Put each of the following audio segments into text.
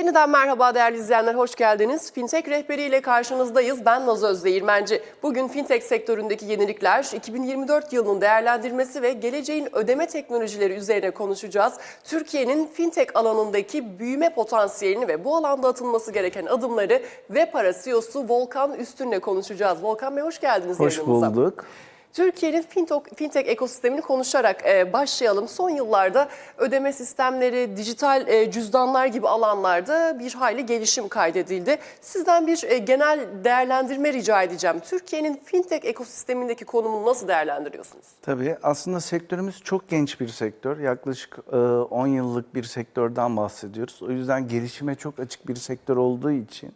Yeniden merhaba değerli izleyenler, hoş geldiniz. Fintech rehberiyle karşınızdayız. Ben Naz Özdeğirmenci. Bugün fintech sektöründeki yenilikler, 2024 yılının değerlendirmesi ve geleceğin ödeme teknolojileri üzerine konuşacağız. Türkiye'nin fintech alanındaki büyüme potansiyelini ve bu alanda atılması gereken adımları ve para CEO'su Volkan Üstün'le konuşacağız. Volkan Bey hoş geldiniz Hoş yayınımıza. bulduk. Türkiye'nin fintech, ekosistemini konuşarak e, başlayalım. Son yıllarda ödeme sistemleri, dijital e, cüzdanlar gibi alanlarda bir hayli gelişim kaydedildi. Sizden bir e, genel değerlendirme rica edeceğim. Türkiye'nin fintech ekosistemindeki konumunu nasıl değerlendiriyorsunuz? Tabii aslında sektörümüz çok genç bir sektör. Yaklaşık e, 10 yıllık bir sektörden bahsediyoruz. O yüzden gelişime çok açık bir sektör olduğu için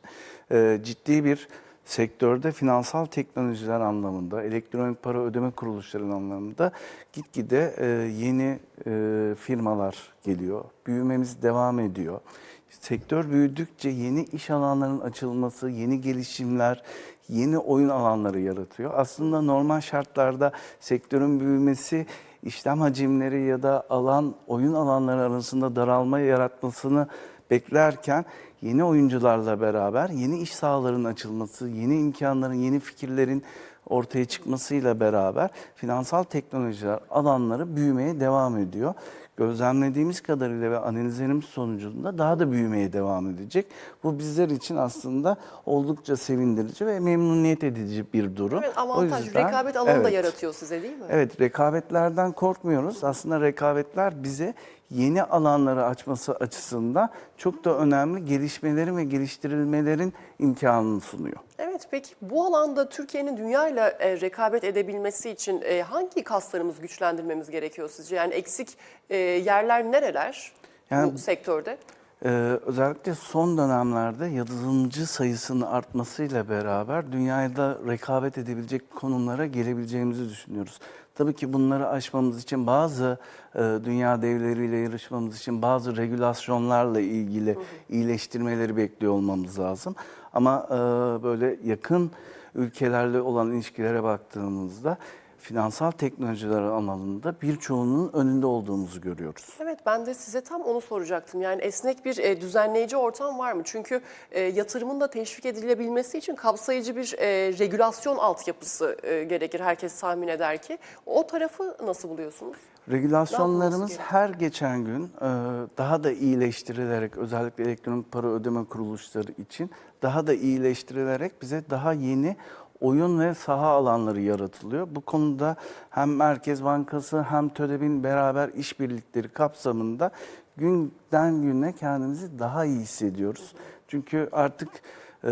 ciddi bir sektörde finansal teknolojiler anlamında, elektronik para ödeme kuruluşları anlamında gitgide e, yeni e, firmalar geliyor. Büyümemiz devam ediyor. Sektör büyüdükçe yeni iş alanlarının açılması, yeni gelişimler, yeni oyun alanları yaratıyor. Aslında normal şartlarda sektörün büyümesi işlem hacimleri ya da alan oyun alanları arasında daralma yaratmasını beklerken yeni oyuncularla beraber yeni iş sahalarının açılması, yeni imkanların, yeni fikirlerin ortaya çıkmasıyla beraber finansal teknolojiler alanları büyümeye devam ediyor. Gözlemlediğimiz kadarıyla ve analizlerimiz sonucunda daha da büyümeye devam edecek. Bu bizler için aslında oldukça sevindirici ve memnuniyet edici bir durum. Evet, O avantaj, yüzden- rekabet alanı da Evet. yaratıyor size değil mi? Evet, rekabetlerden korkmuyoruz. Aslında rekabetler bize yeni alanları açması açısından çok da önemli gelişmelerin ve geliştirilmelerin imkanını sunuyor. Evet peki bu alanda Türkiye'nin dünyayla e, rekabet edebilmesi için e, hangi kaslarımızı güçlendirmemiz gerekiyor sizce? Yani eksik e, yerler nereler Yani- bu sektörde? Ee, özellikle son dönemlerde yazılımcı sayısının artmasıyla beraber dünyada rekabet edebilecek konumlara gelebileceğimizi düşünüyoruz. Tabii ki bunları aşmamız için bazı e, dünya devleriyle yarışmamız için bazı regülasyonlarla ilgili iyileştirmeleri bekliyor olmamız lazım. Ama e, böyle yakın ülkelerle olan ilişkilere baktığımızda finansal teknolojiler alanında birçoğunun önünde olduğumuzu görüyoruz. Evet ben de size tam onu soracaktım. Yani esnek bir e, düzenleyici ortam var mı? Çünkü e, yatırımın da teşvik edilebilmesi için kapsayıcı bir e, regülasyon altyapısı e, gerekir. Herkes tahmin eder ki. O tarafı nasıl buluyorsunuz? Regülasyonlarımız her geçen gün e, daha da iyileştirilerek özellikle elektronik para ödeme kuruluşları için daha da iyileştirilerek bize daha yeni oyun ve saha alanları yaratılıyor. Bu konuda hem Merkez Bankası hem TÖDEB'in beraber işbirlikleri kapsamında günden güne kendimizi daha iyi hissediyoruz. Çünkü artık e,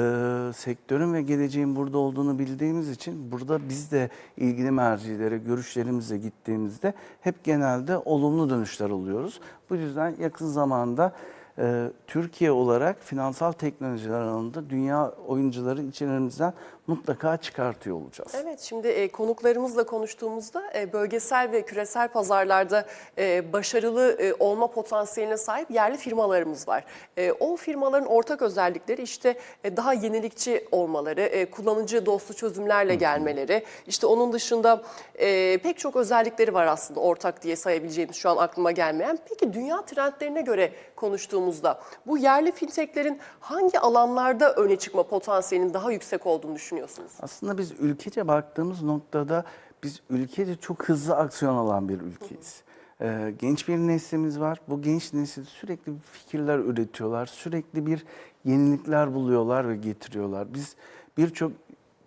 sektörün ve geleceğin burada olduğunu bildiğimiz için burada biz de ilgili mercilere, görüşlerimizle gittiğimizde hep genelde olumlu dönüşler alıyoruz. Bu yüzden yakın zamanda e, Türkiye olarak finansal teknolojiler alanında dünya oyuncuları içerimizden mutlaka çıkartıyor olacağız. Evet, şimdi e, konuklarımızla konuştuğumuzda e, bölgesel ve küresel pazarlarda e, başarılı e, olma potansiyeline sahip yerli firmalarımız var. E, o firmaların ortak özellikleri işte e, daha yenilikçi olmaları, e, kullanıcı dostu çözümlerle gelmeleri, işte onun dışında e, pek çok özellikleri var aslında ortak diye sayabileceğimiz şu an aklıma gelmeyen. Peki dünya trendlerine göre konuştuğumuzda bu yerli fintechlerin hangi alanlarda öne çıkma potansiyelinin daha yüksek olduğunu düşünüyorsunuz? Aslında biz ülkece baktığımız noktada biz ülkece çok hızlı aksiyon alan bir ülkeyiz. Ee, genç bir neslimiz var. Bu genç nesil sürekli fikirler üretiyorlar. Sürekli bir yenilikler buluyorlar ve getiriyorlar. Biz birçok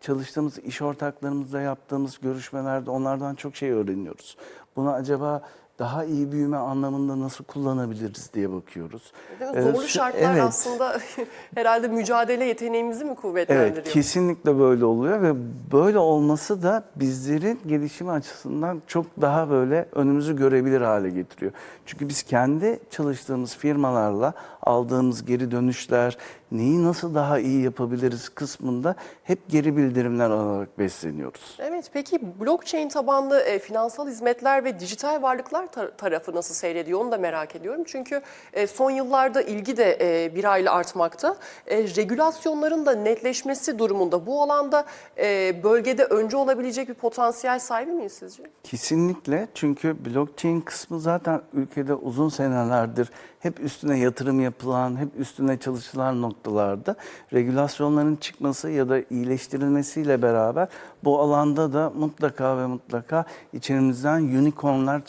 çalıştığımız iş ortaklarımızla yaptığımız görüşmelerde onlardan çok şey öğreniyoruz. Bunu acaba daha iyi büyüme anlamında nasıl kullanabiliriz diye bakıyoruz. Ee, Zorlu şartlar evet. aslında herhalde mücadele yeteneğimizi mi kuvvetlendiriyor? Evet, kesinlikle böyle oluyor ve böyle olması da bizlerin gelişimi açısından çok daha böyle önümüzü görebilir hale getiriyor. Çünkü biz kendi çalıştığımız firmalarla aldığımız geri dönüşler, neyi nasıl daha iyi yapabiliriz kısmında hep geri bildirimler alarak besleniyoruz. Evet, peki blockchain tabanlı e, finansal hizmetler ve dijital varlıklar tar- tarafı nasıl seyrediyor onu da merak ediyorum. Çünkü e, son yıllarda ilgi de e, bir ayla artmakta. E, regülasyonların da netleşmesi durumunda bu alanda e, bölgede önce olabilecek bir potansiyel sahibi miyiz sizce? Kesinlikle çünkü blockchain kısmı zaten ülkede uzun senelerdir hep üstüne yatırım yapılan, hep üstüne çalışılan noktalarda regülasyonların çıkması ya da iyileştirilmesiyle beraber bu alanda da mutlaka ve mutlaka içerimizden unicornlar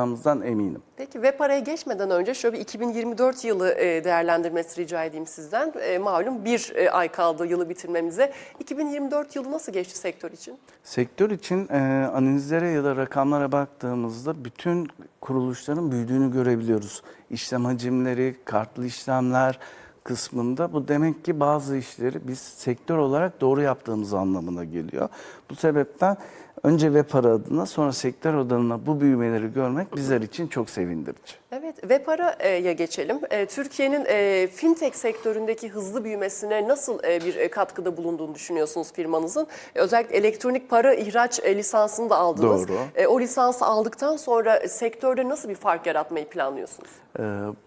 çıkartacağımızdan eminim. Peki ve paraya geçmeden önce şöyle bir 2024 yılı e, değerlendirmesi rica edeyim sizden. E, Malum bir e, ay kaldı yılı bitirmemize. 2024 yılı nasıl geçti sektör için? Sektör için analizlere ya da rakamlara baktığımızda bütün kuruluşların büyüdüğünü görebiliyoruz. İşlem hacimleri, kartlı işlemler kısmında bu demek ki bazı işleri biz sektör olarak doğru yaptığımız anlamına geliyor. Bu sebepten önce ve para adına sonra sektör adına bu büyümeleri görmek bizler için çok sevindirici. Evet ve paraya geçelim. E, Türkiye'nin e, fintech sektöründeki hızlı büyümesine nasıl e, bir katkıda bulunduğunu düşünüyorsunuz firmanızın? Özellikle elektronik para ihraç lisansını da aldınız. Doğru. O lisansı aldıktan sonra sektörde nasıl bir fark yaratmayı planlıyorsunuz?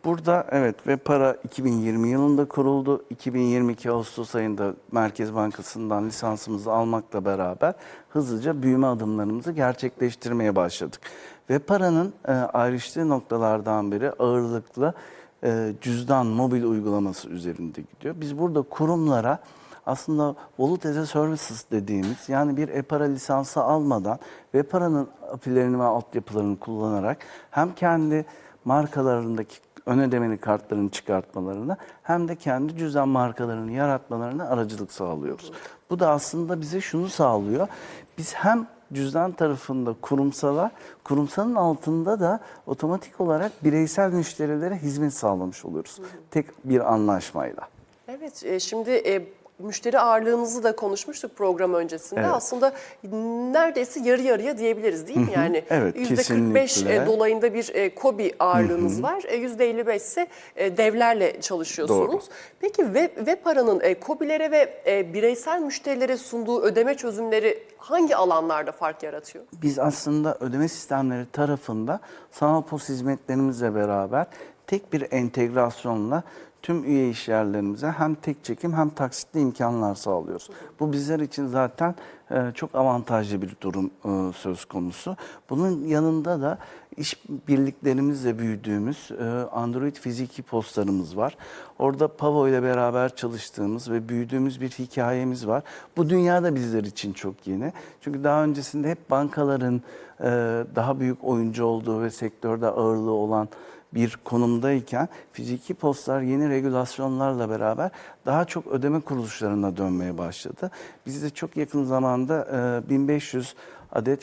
Burada evet ve para 2020 yılında kuruldu. 2022 Ağustos ayında Merkez Bankası'ndan lisansımızı almakla beraber hızlıca büyüme adımlarımızı gerçekleştirmeye başladık. Ve paranın e, ayrıştığı noktalardan biri ağırlıklı e, cüzdan mobil uygulaması üzerinde gidiyor. Biz burada kurumlara aslında Wallet as a Services dediğimiz yani bir e-para lisansı almadan ve paranın apilerini ve altyapılarını kullanarak hem kendi markalarındaki ön ödemeli kartların çıkartmalarına hem de kendi cüzdan markalarını yaratmalarına aracılık sağlıyoruz. Bu da aslında bize şunu sağlıyor. Biz hem cüzdan tarafında kurumsala, kurumsalın altında da otomatik olarak bireysel müşterilere hizmet sağlamış oluyoruz. Tek bir anlaşmayla. Evet, e, şimdi e, müşteri ağırlığınızı da konuşmuştuk program öncesinde. Evet. Aslında neredeyse yarı yarıya diyebiliriz değil mi? Yani Evet, %45 kesinlikle. e, dolayında bir e, KOBİ ağırlığınız var. E, %55 ise e, devlerle çalışıyorsunuz. Doğru. Peki ve, ve paranın KOBİ'lere ve bireysel müşterilere sunduğu ödeme çözümleri hangi alanlarda fark yaratıyor? Biz aslında ödeme sistemleri tarafında sanal pos hizmetlerimizle beraber tek bir entegrasyonla tüm üye işyerlerimize hem tek çekim hem taksitli imkanlar sağlıyoruz. Bu bizler için zaten e, çok avantajlı bir durum e, söz konusu. Bunun yanında da iş birliklerimizle büyüdüğümüz e, Android fiziki postlarımız var. Orada Pavo ile beraber çalıştığımız ve büyüdüğümüz bir hikayemiz var. Bu dünyada bizler için çok yeni. Çünkü daha öncesinde hep bankaların daha büyük oyuncu olduğu ve sektörde ağırlığı olan bir konumdayken fiziki postlar yeni regülasyonlarla beraber daha çok ödeme kuruluşlarına dönmeye başladı. Biz de çok yakın zamanda e, 1500 adet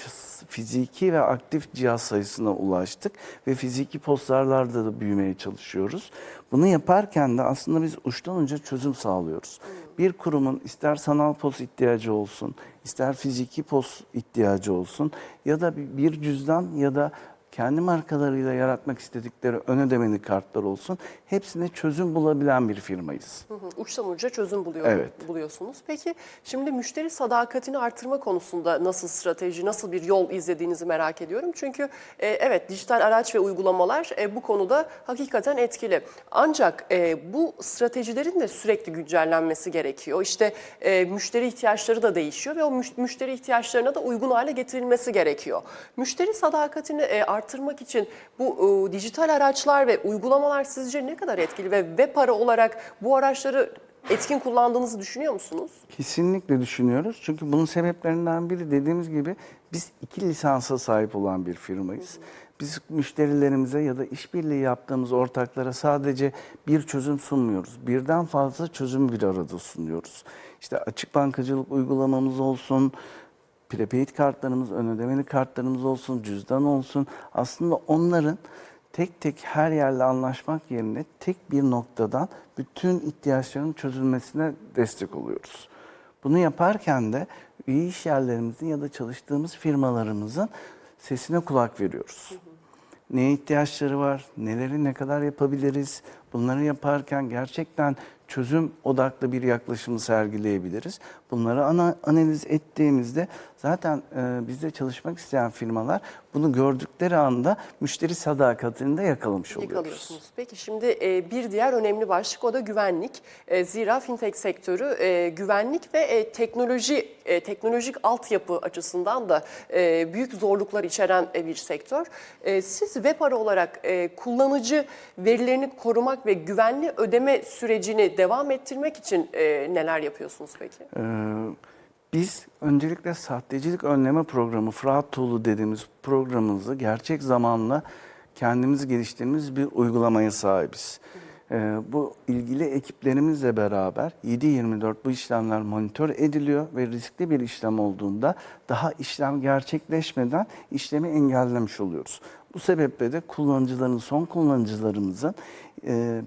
fiziki ve aktif cihaz sayısına ulaştık ve fiziki postlarlarda da büyümeye çalışıyoruz. Bunu yaparken de aslında biz uçtan uca çözüm sağlıyoruz. Bir kurumun ister sanal post ihtiyacı olsun, ister fiziki post ihtiyacı olsun ya da bir cüzdan ya da kendi markalarıyla yaratmak istedikleri ön ödemeli kartlar olsun. Hepsine çözüm bulabilen bir firmayız. Hı hı, Uçtan uca çözüm buluyor, Evet. buluyorsunuz. Peki şimdi müşteri sadakatini artırma konusunda nasıl strateji, nasıl bir yol izlediğinizi merak ediyorum. Çünkü e, evet dijital araç ve uygulamalar e, bu konuda hakikaten etkili. Ancak e, bu stratejilerin de sürekli güncellenmesi gerekiyor. İşte e, müşteri ihtiyaçları da değişiyor ve o müş- müşteri ihtiyaçlarına da uygun hale getirilmesi gerekiyor. Müşteri sadakatini e, artırmak için bu e, dijital araçlar ve uygulamalar sizce ne kadar etkili ve web para olarak bu araçları etkin kullandığınızı düşünüyor musunuz? Kesinlikle düşünüyoruz. Çünkü bunun sebeplerinden biri dediğimiz gibi biz iki lisansa sahip olan bir firmayız. Biz müşterilerimize ya da işbirliği yaptığımız ortaklara sadece bir çözüm sunmuyoruz. Birden fazla çözüm bir arada sunuyoruz. İşte açık bankacılık uygulamamız olsun, prepaid kartlarımız, ön ödemeli kartlarımız olsun, cüzdan olsun. Aslında onların tek tek her yerle anlaşmak yerine tek bir noktadan bütün ihtiyaçların çözülmesine destek oluyoruz. Bunu yaparken de üye iş yerlerimizin ya da çalıştığımız firmalarımızın sesine kulak veriyoruz. Neye ihtiyaçları var, neleri ne kadar yapabiliriz, bunları yaparken gerçekten çözüm odaklı bir yaklaşımı sergileyebiliriz. Bunları ana, analiz ettiğimizde zaten e, bizde çalışmak isteyen firmalar bunu gördükleri anda müşteri sadakatini de yakalamış oluyoruz. Yakalıyorsunuz. Peki şimdi e, bir diğer önemli başlık o da güvenlik. E, Zira fintech sektörü e, güvenlik ve e, teknoloji e, teknolojik altyapı açısından da e, büyük zorluklar içeren e, bir sektör. E, Siz Webara olarak e, kullanıcı verilerini korumak ve güvenli ödeme sürecini devam ettirmek için e, neler yapıyorsunuz peki? Ee, biz öncelikle sahtecilik önleme programı, Fraud Tool'u dediğimiz programımızı gerçek zamanla kendimiz geliştirdiğimiz bir uygulamaya sahibiz. Ee, bu ilgili ekiplerimizle beraber 7-24 bu işlemler monitör ediliyor ve riskli bir işlem olduğunda daha işlem gerçekleşmeden işlemi engellemiş oluyoruz. Bu sebeple de kullanıcıların, son kullanıcılarımızın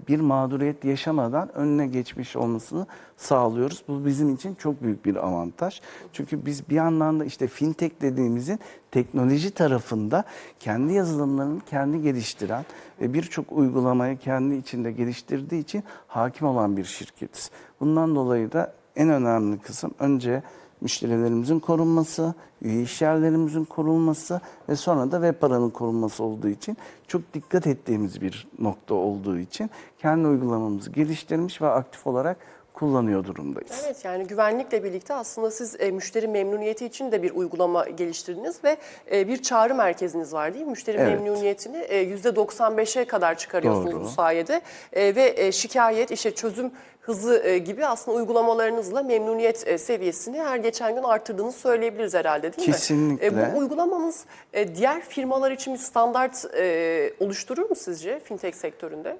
bir mağduriyet yaşamadan önüne geçmiş olmasını sağlıyoruz. Bu bizim için çok büyük bir avantaj. Çünkü biz bir yandan da işte fintech dediğimizin teknoloji tarafında kendi yazılımlarını kendi geliştiren ve birçok uygulamayı kendi içinde geliştirdiği için hakim olan bir şirketiz. Bundan dolayı da en önemli kısım önce müşterilerimizin korunması, üye işyerlerimizin korunması ve sonra da web paranın korunması olduğu için çok dikkat ettiğimiz bir nokta olduğu için kendi uygulamamızı geliştirmiş ve aktif olarak kullanıyor durumdayız. Evet yani güvenlikle birlikte aslında siz e, müşteri memnuniyeti için de bir uygulama geliştirdiniz ve e, bir çağrı merkeziniz var değil mi? Müşteri Evet. memnuniyetini e, %95'e kadar çıkarıyorsunuz Doğru. bu sayede E, ve e, şikayet, işte çözüm hızı e, gibi aslında uygulamalarınızla memnuniyet e, seviyesini her geçen gün arttırdığınızı söyleyebiliriz herhalde değil mi? Kesinlikle. E, bu uygulamanız e, diğer firmalar için bir standart e, oluşturur mu sizce fintech sektöründe?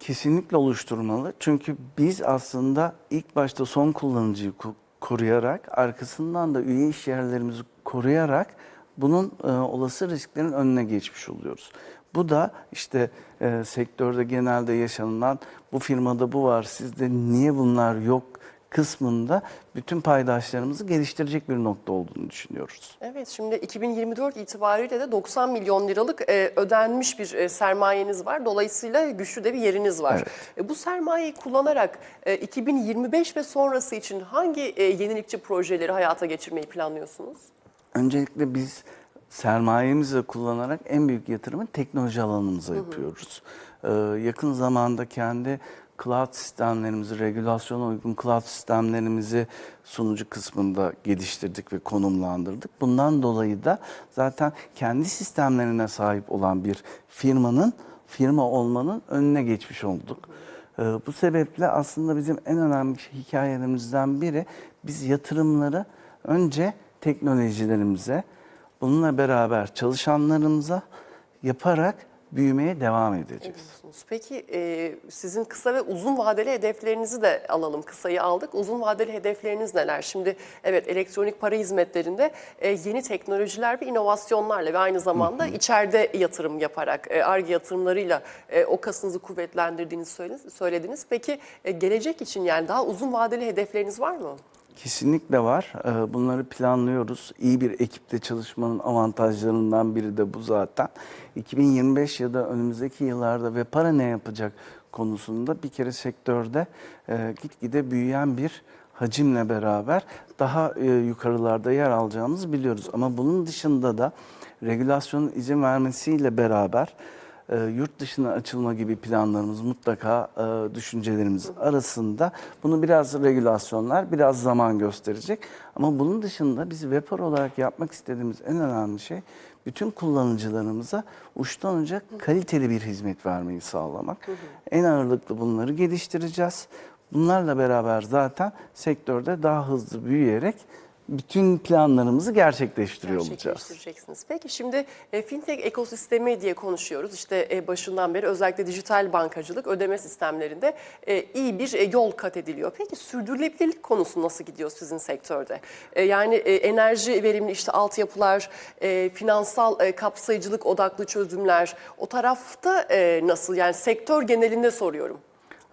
Kesinlikle oluşturmalı. Çünkü biz aslında ilk başta son kullanıcıyı ko- koruyarak, arkasından da üye işyerlerimizi koruyarak bunun e, olası risklerin önüne geçmiş oluyoruz. Bu da işte e, sektörde genelde yaşanılan bu firmada bu var, sizde niye bunlar yok kısmında bütün paydaşlarımızı geliştirecek bir nokta olduğunu düşünüyoruz. Evet şimdi 2024 itibariyle de 90 milyon liralık e, ödenmiş bir e, sermayeniz var. Dolayısıyla güçlü de bir yeriniz var. E, bu sermayeyi kullanarak e, 2025 ve sonrası için hangi e, yenilikçi projeleri hayata geçirmeyi planlıyorsunuz? Öncelikle biz sermayemizi kullanarak en büyük yatırımı teknoloji alanımıza yapıyoruz. Ee, yakın zamanda kendi cloud sistemlerimizi, regülasyona uygun cloud sistemlerimizi sunucu kısmında geliştirdik ve konumlandırdık. Bundan dolayı da zaten kendi sistemlerine sahip olan bir firmanın, firma olmanın önüne geçmiş olduk. Ee, Bu sebeple aslında bizim en önemli hikayelerimizden biri biz yatırımları önce teknolojilerimize, bununla beraber çalışanlarımıza yaparak büyümeye devam edeceğiz. Peki e, sizin kısa ve uzun vadeli hedeflerinizi de alalım. Kısayı aldık. Uzun vadeli hedefleriniz neler? Şimdi evet elektronik para hizmetlerinde e, yeni teknolojiler ve inovasyonlarla ve aynı zamanda içeride yatırım yaparak, e, ARGE yatırımlarıyla e, o kasınızı kuvvetlendirdiğinizi söylediniz. söylediniz. Peki e, gelecek için yani daha uzun vadeli hedefleriniz var mı? Kesinlikle var. Ee, Bunları planlıyoruz. İyi bir ekiple çalışmanın avantajlarından biri de bu zaten. 2025 ya da önümüzdeki yıllarda ve para ne yapacak konusunda bir kere sektörde e, gitgide büyüyen bir hacimle beraber daha e, yukarılarda yer alacağımızı biliyoruz. Ama bunun dışında da regülasyonun izin vermesiyle beraber e, yurt dışına açılma gibi planlarımız mutlaka e, düşüncelerimiz arasında. Bunu biraz regülasyonlar, biraz zaman gösterecek. Ama bunun dışında biz Vepar olarak yapmak istediğimiz en önemli şey bütün kullanıcılarımıza uçtan uca kaliteli bir hizmet vermeyi sağlamak. En ağırlıklı bunları geliştireceğiz. Bunlarla beraber zaten sektörde daha hızlı büyüyerek bütün planlarımızı gerçekleştiriyor olacağız. Gerçekleştireceksiniz. Peki şimdi e, fintech ekosistemi diye konuşuyoruz. İşte e, başından beri özellikle dijital bankacılık ödeme sistemlerinde e, iyi bir e, yol kat ediliyor. Peki sürdürülebilirlik konusu nasıl gidiyor sizin sektörde? E, yani e, enerji verimli işte altyapılar, e, finansal e, kapsayıcılık odaklı çözümler o tarafta e, nasıl? Yani sektör genelinde soruyorum.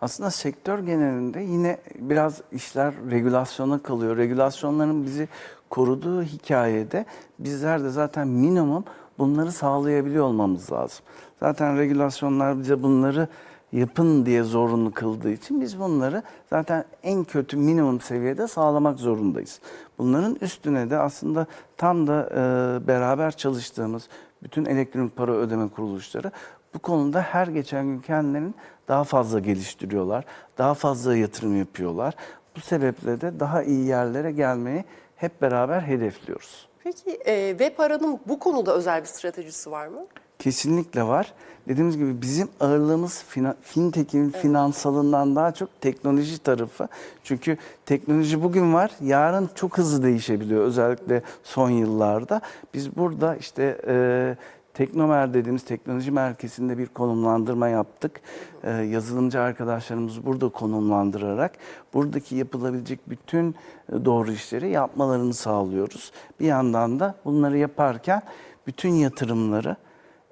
Aslında sektör genelinde yine biraz işler regülasyona kalıyor. Regülasyonların bizi koruduğu hikayede bizler de zaten minimum bunları sağlayabiliyor olmamız lazım. Zaten regülasyonlar bize bunları yapın diye zorunlu kıldığı için biz bunları zaten en kötü minimum seviyede sağlamak zorundayız. Bunların üstüne de aslında tam da e, beraber çalıştığımız bütün elektronik para ödeme kuruluşları bu konuda her geçen gün kendilerini daha fazla geliştiriyorlar, daha fazla yatırım yapıyorlar. Bu sebeple de daha iyi yerlere gelmeyi hep beraber hedefliyoruz. Peki e, web aranın bu konuda özel bir stratejisi var mı? Kesinlikle var. Dediğimiz gibi bizim ağırlığımız fina- fintech'in finansalından daha çok teknoloji tarafı. Çünkü teknoloji bugün var, yarın çok hızlı değişebiliyor özellikle son yıllarda. Biz burada işte e, Teknomer dediğimiz teknoloji merkezinde bir konumlandırma yaptık. E, yazılımcı arkadaşlarımızı burada konumlandırarak buradaki yapılabilecek bütün e, doğru işleri yapmalarını sağlıyoruz. Bir yandan da bunları yaparken bütün yatırımları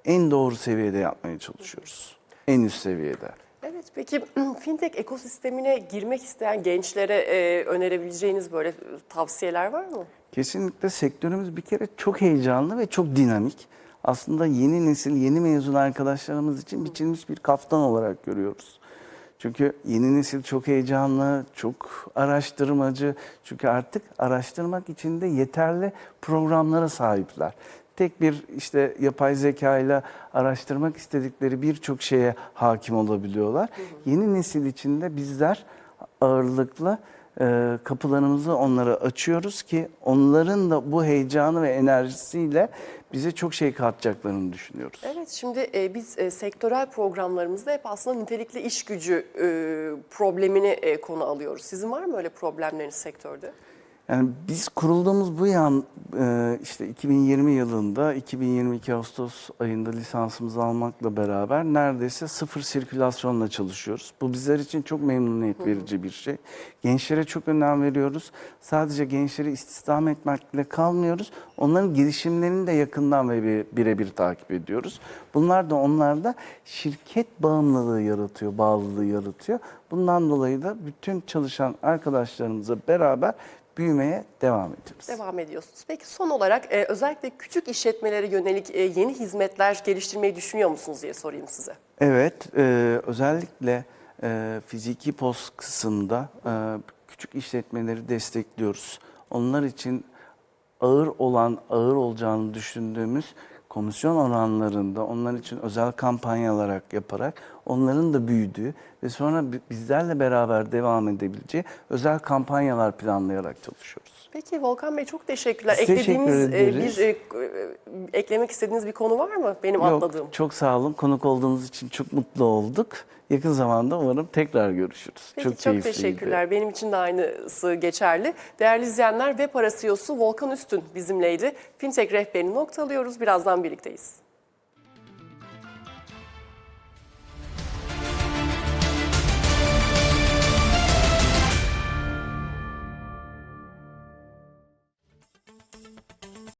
en doğru seviyede yapmaya çalışıyoruz. En üst seviyede. Evet, peki fintech ekosistemine girmek isteyen gençlere e, önerebileceğiniz böyle e, tavsiyeler var mı? Kesinlikle sektörümüz bir kere çok heyecanlı ve çok dinamik. Aslında yeni nesil, yeni mezun arkadaşlarımız için biçilmiş bir kaftan olarak görüyoruz. Çünkü yeni nesil çok heyecanlı, çok araştırmacı. Çünkü artık araştırmak için de yeterli programlara sahipler. Tek bir işte yapay zeka ile araştırmak istedikleri birçok şeye hakim olabiliyorlar. Yeni nesil için de bizler ağırlıklı e, kapılarımızı onlara açıyoruz ki onların da bu heyecanı ve enerjisiyle bize çok şey katacaklarını düşünüyoruz. Evet, şimdi e, biz e, sektörel programlarımızda hep aslında nitelikli iş gücü e, problemini konu alıyoruz. Sizin var mı öyle problemleriniz sektörde? Yani biz kurulduğumuz bu yan e, işte 2020 yılında 2022 Ağustos ayında lisansımızı almakla beraber neredeyse sıfır sirkülasyonla çalışıyoruz. Bu bizler için çok memnuniyet verici bir şey. Gençlere çok önem veriyoruz. Sadece gençleri istihdam etmekle kalmıyoruz. Onların girişimlerini de yakından ve bir- birebir takip ediyoruz. Bunlar da onlarda şirket bağımlılığı yaratıyor, bağlılığı yaratıyor. Bundan dolayı da bütün çalışan arkadaşlarımızla beraber büyümeye devam ediyoruz. Devam ediyorsunuz. Peki son olarak e, özellikle küçük işletmelere yönelik e, yeni hizmetler geliştirmeyi düşünüyor musunuz diye sorayım size. Evet, e, özellikle e, fiziki pos kısımda e, küçük işletmeleri destekliyoruz. Onlar için ağır olan, ağır olacağını düşündüğümüz komisyon oranlarında onlar için özel kampanyalar yaparak onların da büyüdüğü ve sonra bi- bizlerle beraber devam edebileceği özel kampanyalar planlayarak çalışıyoruz. Peki Volkan Bey çok teşekkürler. Teşekkür Eklediğiniz e, ederiz. bir e, e, eklemek istediğiniz bir konu var mı? Benim atladığım. Yok, çok sağ olun. Konuk olduğunuz için çok mutlu olduk. Yakın zamanda umarım tekrar görüşürüz. Peki çok, keyifliydi. teşekkürler. Benim için de aynısı geçerli. Değerli izleyenler, Web Ara CEO'su Volkan Üstün bizimleydi. Fintech rehberini noktalıyoruz. Birazdan birlikteyiz.